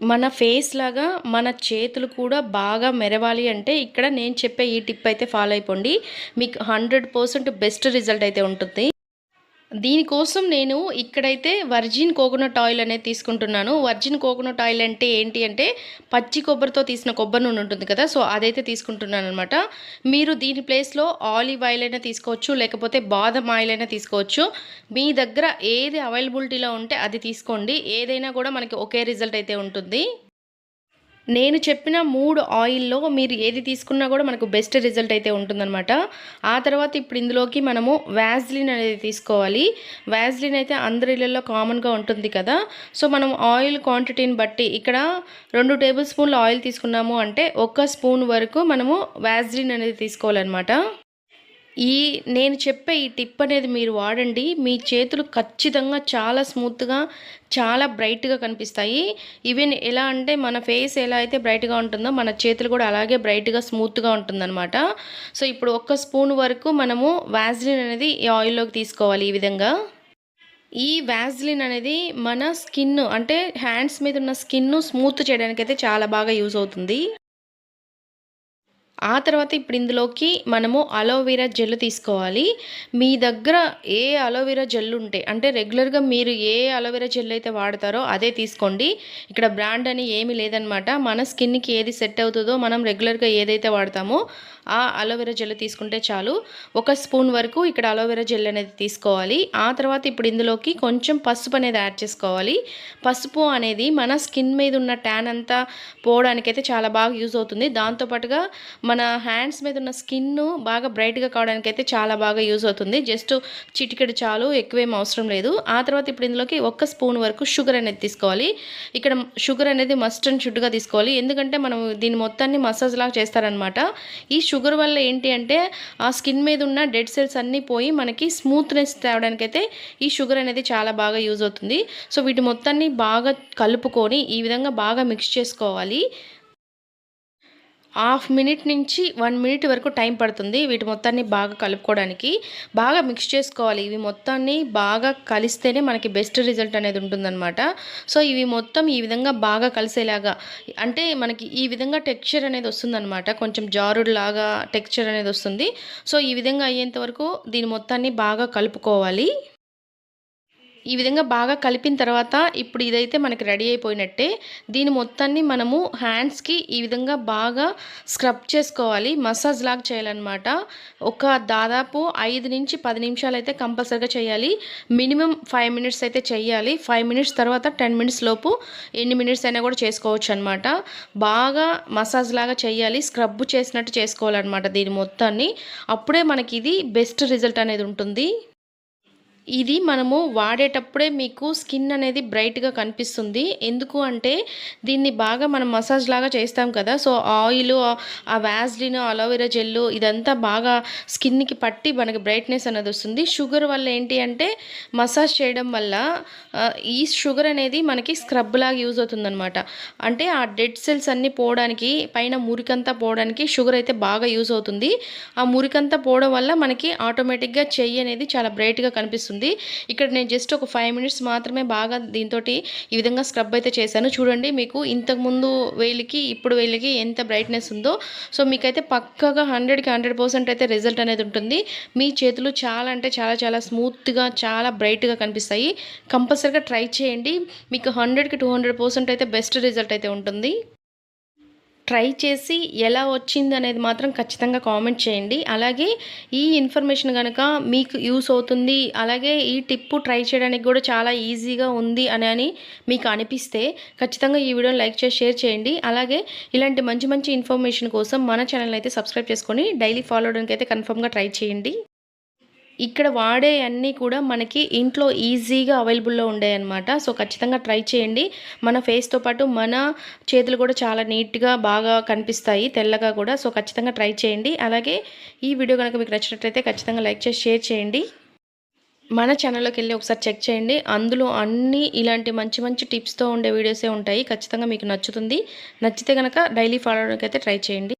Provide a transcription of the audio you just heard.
మన ఫేస్ లాగా మన చేతులు కూడా బాగా మెరవాలి అంటే ఇక్కడ నేను చెప్పే ఈ టిప్ అయితే ఫాలో అయిపోండి. మీకు హండ్రెడ్ పర్సెంట్ బెస్ట్ రిజల్ట్ అయితే ఉంటుంది. దీనికోసం నేను ఇక్కడైతే వర్జిన్ కోకోనట్ ఆయిల్ అనేది తీసుకుంటున్నాను. వర్జిన్ కోకోనట్ ఆయిల్ అంటే ఏంటి అంటే పచ్చి కొబ్బరితో తీసిన కొబ్బరి నూనె ఉంటుంది కదా సో అదైతే తీసుకుంటున్నాను అనమాట మీరు దీని ప్లేస్లో ఆలివ్ ఆయిల్ అయినా తీసుకోవచ్చు లేకపోతే బాదం ఆయిల్ అయినా తీసుకోవచ్చు. మీ దగ్గర ఏది అవైలబిలిటీలో ఉంటే అది తీసుకోండి. ఏదైనా కూడా మనకి ఒకే రిజల్ట్ అయితే ఉంటుంది. నేను చెప్పిన మూడు ఆయిల్లో మీరు ఏది తీసుకున్నా కూడా మనకు బెస్ట్ రిజల్ట్ అయితే ఉంటుందన్నమాట. ఆ తర్వాత ఇప్పుడు ఇందులోకి మనము వ్యాజ్లిన్ అనేది తీసుకోవాలి. వ్యాజ్లిన్ అయితే అందరి ఇళ్ళల్లో కామన్గా ఉంటుంది కదా. సో మనం ఆయిల్ క్వాంటిటీని బట్టి ఇక్కడ రెండు టేబుల్ స్పూన్లు ఆయిల్ తీసుకున్నాము అంటే ఒక స్పూన్ వరకు మనము వ్యాజ్లిన్ అనేది తీసుకోవాలన్నమాట. ఈ నేను చెప్పే ఈ టిప్ అనేది మీరు వాడండి. మీ చేతులు ఖచ్చితంగా చాలా స్మూత్గా చాలా బ్రైట్గా కనిపిస్తాయి. ఈవెన్ ఎలా అంటే మన ఫేస్ ఎలా అయితే బ్రైట్గా ఉంటుందో మన చేతులు కూడా అలాగే బ్రైట్గా స్మూత్గా ఉంటుందన్నమాట. సో ఇప్పుడు ఒక్క స్పూన్ వరకు మనము వ్యాజ్లిన్ అనేది ఈ ఆయిల్లోకి తీసుకోవాలి ఈ విధంగా. ఈ వ్యాజ్లిన్ అనేది మన స్కిన్ అంటే హ్యాండ్స్ మీద ఉన్న స్కిన్ను స్మూత్ చేయడానికైతే చాలా బాగా యూజ్ అవుతుంది. ఆ తర్వాత ఇప్పుడు ఇందులోకి మనము అలోవెరా జెల్ తీసుకోవాలి. మీ దగ్గర ఏ అలోవెరా జెల్ ఉంటే అంటే రెగ్యులర్గా మీరు ఏ అలోవెరా జెల్ అయితే వాడతారో అదే తీసుకోండి. ఇక్కడ బ్రాండ్ అని ఏమీ లేదనమాట మన స్కిన్కి ఏది సెట్ అవుతుందో మనం రెగ్యులర్గా ఏదైతే వాడతామో ఆ అలోవెరా జెల్ తీసుకుంటే చాలు. ఒక స్పూన్ వరకు ఇక్కడ అలోవెరా జెల్ అనేది తీసుకోవాలి. ఆ తర్వాత ఇప్పుడు ఇందులోకి కొంచెం పసుపు అనేది యాడ్ చేసుకోవాలి. పసుపు అనేది మన స్కిన్ మీద ఉన్న ట్యాన్ అంతా పోవడానికైతే చాలా బాగా యూజ్ అవుతుంది. దాంతోపాటుగా మన హ్యాండ్స్ మీద ఉన్న స్కిన్ బాగా బ్రైట్గా కావడానికైతే చాలా బాగా యూజ్ అవుతుంది. జస్ట్ చిటికెడు చాలు ఎక్కువేం అవసరం లేదు. ఆ తర్వాత ఇప్పుడు ఇందులోకి ఒక్క స్పూన్ వరకు షుగర్ అనేది తీసుకోవాలి. ఇక్కడ షుగర్ అనేది మస్ట్ అండ్ షుడ్గా తీసుకోవాలి. ఎందుకంటే మనం దీని మొత్తాన్ని మసాజ్ లాగా చేస్తారనమాట ఈ షుగర్ వల్ల ఏంటి అంటే ఆ స్కిన్ మీద ఉన్న డెడ్ సెల్స్ అన్నీ పోయి మనకి స్మూత్నెస్ తేవడానికైతే ఈ షుగర్ అనేది చాలా బాగా యూజ్ అవుతుంది. సో వీటి మొత్తాన్ని బాగా కలుపుకొని ఈ విధంగా బాగా మిక్స్ చేసుకోవాలి. హాఫ్ మినిట్ నుంచి వన్ మినిట్ వరకు టైం పడుతుంది వీటి మొత్తాన్ని బాగా కలుపుకోవడానికి. బాగా మిక్స్ చేసుకోవాలి. ఇవి మొత్తాన్ని బాగా కలిస్తేనే మనకి బెస్ట్ రిజల్ట్ అనేది ఉంటుందన్నమాట. సో ఇవి మొత్తం ఈ విధంగా బాగా కలిసేలాగా అంటే మనకి ఈ విధంగా టెక్స్చర్ అనేది వస్తుందన్నమాట. కొంచెం జారుడులాగా టెక్స్చర్ అనేది వస్తుంది. సో ఈ విధంగా అయ్యేంత వరకు దీని మొత్తాన్ని బాగా కలుపుకోవాలి. ఈ విధంగా బాగా కలిపిన తర్వాత ఇప్పుడు ఇదైతే మనకి రెడీ అయిపోయినట్టే. దీని మొత్తాన్ని మనము హ్యాండ్స్కి ఈ విధంగా బాగా స్క్రబ్ చేసుకోవాలి. మసాజ్ లాగా చేయాలన్నమాట. ఒక దాదాపు ఐదు నుంచి పది నిమిషాలు అయితే కంపల్సరిగా చేయాలి. మినిమం ఫైవ్ మినిట్స్ అయితే చేయాలి. ఫైవ్ మినిట్స్ తర్వాత టెన్ మినిట్స్ లోపు ఎన్ని మినిట్స్ అయినా కూడా చేసుకోవచ్చు అనమాట బాగా మసాజ్ లాగా చేయాలి. స్క్రబ్ చేసినట్టు చేసుకోవాలన్నమాట దీని మొత్తాన్ని. అప్పుడే మనకి ఇది బెస్ట్ రిజల్ట్ అనేది ఉంటుంది. ఇది మనము వాడేటప్పుడే మీకు స్కిన్ అనేది బ్రైట్గా కనిపిస్తుంది. ఎందుకు అంటే దీన్ని బాగా మనం మసాజ్ లాగా చేస్తాం కదా. సో ఆయిల్ ఆ వ్యాజ్లిన్ అలోవెరా జెల్లు ఇదంతా బాగా స్కిన్కి పట్టి మనకి బ్రైట్నెస్ అనేది వస్తుంది. షుగర్ వల్ల ఏంటి అంటే మసాజ్ చేయడం వల్ల ఈ షుగర్ అనేది మనకి స్క్రబ్ లాగా యూజ్ అవుతుందన్నమాట. అంటే ఆ డెడ్ సెల్స్ అన్నీ పోవడానికి పైన మురికంతా పోవడానికి షుగర్ అయితే బాగా యూజ్ అవుతుంది. ఆ మురికంతా పోవడం వల్ల మనకి ఆటోమేటిక్గా చెయ్యి అనేది చాలా బ్రైట్గా కనిపిస్తుంది. వస్తుంది ఇక్కడ నేను జస్ట్ ఒక ఫైవ్ మినిట్స్ మాత్రమే బాగా దీంతో ఈ విధంగా స్క్రబ్ అయితే చేశాను. చూడండి మీకు ఇంతకుముందు వేలికి ఇప్పుడు వేలికి ఎంత బ్రైట్నెస్ ఉందో. సో మీకైతే పక్కగా హండ్రెడ్కి హండ్రెడ్ పర్సెంట్ అయితే రిజల్ట్ అనేది ఉంటుంది. మీ చేతులు చాలా అంటే చాలా చాలా స్మూత్గా చాలా బ్రైట్గా కనిపిస్తాయి. కంపల్సరీగా ట్రై చేయండి. మీకు హండ్రెడ్కి టూ హండ్రెడ్ పర్సెంట్ అయితే బెస్ట్ రిజల్ట్ అయితే ఉంటుంది. ట్రై చేసి ఎలా వచ్చింది అనేది మాత్రం ఖచ్చితంగా కామెంట్ చేయండి. అలాగే ఈ ఇన్ఫర్మేషన్ కనుక మీకు యూస్ అవుతుంది అలాగే ఈ టిప్పు ట్రై చేయడానికి కూడా చాలా ఈజీగా ఉంది అని అని మీకు అనిపిస్తే ఖచ్చితంగా ఈ వీడియోని లైక్ చేసి షేర్ చేయండి. అలాగే ఇలాంటి మంచి మంచి ఇన్ఫర్మేషన్ కోసం మన ఛానల్ అయితే సబ్స్క్రైబ్ చేసుకొని డైలీ ఫాలో అవడానికి అయితే కన్ఫర్మ్గా ట్రై చేయండి. ఇక్కడ వాడే అన్నీ కూడా మనకి ఇంట్లో ఈజీగా అవైలబుల్లో ఉండేయన్నమాట. సో ఖచ్చితంగా ట్రై చేయండి. మన ఫేస్తో పాటు మన చేతులు కూడా చాలా నీట్గా బాగా కనిపిస్తాయి తెల్లగా కూడా. సో ఖచ్చితంగా ట్రై చేయండి. అలాగే ఈ వీడియో కనుక మీకు నచ్చినట్లయితే ఖచ్చితంగా లైక్ చేసి షేర్ చేయండి. మన ఛానల్లోకి వెళ్ళి ఒకసారి చెక్ చేయండి. అందులో అన్ని ఇలాంటి మంచి మంచి టిప్స్తో ఉండే వీడియోసే ఉంటాయి. ఖచ్చితంగా మీకు నచ్చుతుంది. నచ్చితే కనుక డైలీ ఫాలో అవడానికి అయితే ట్రై చేయండి.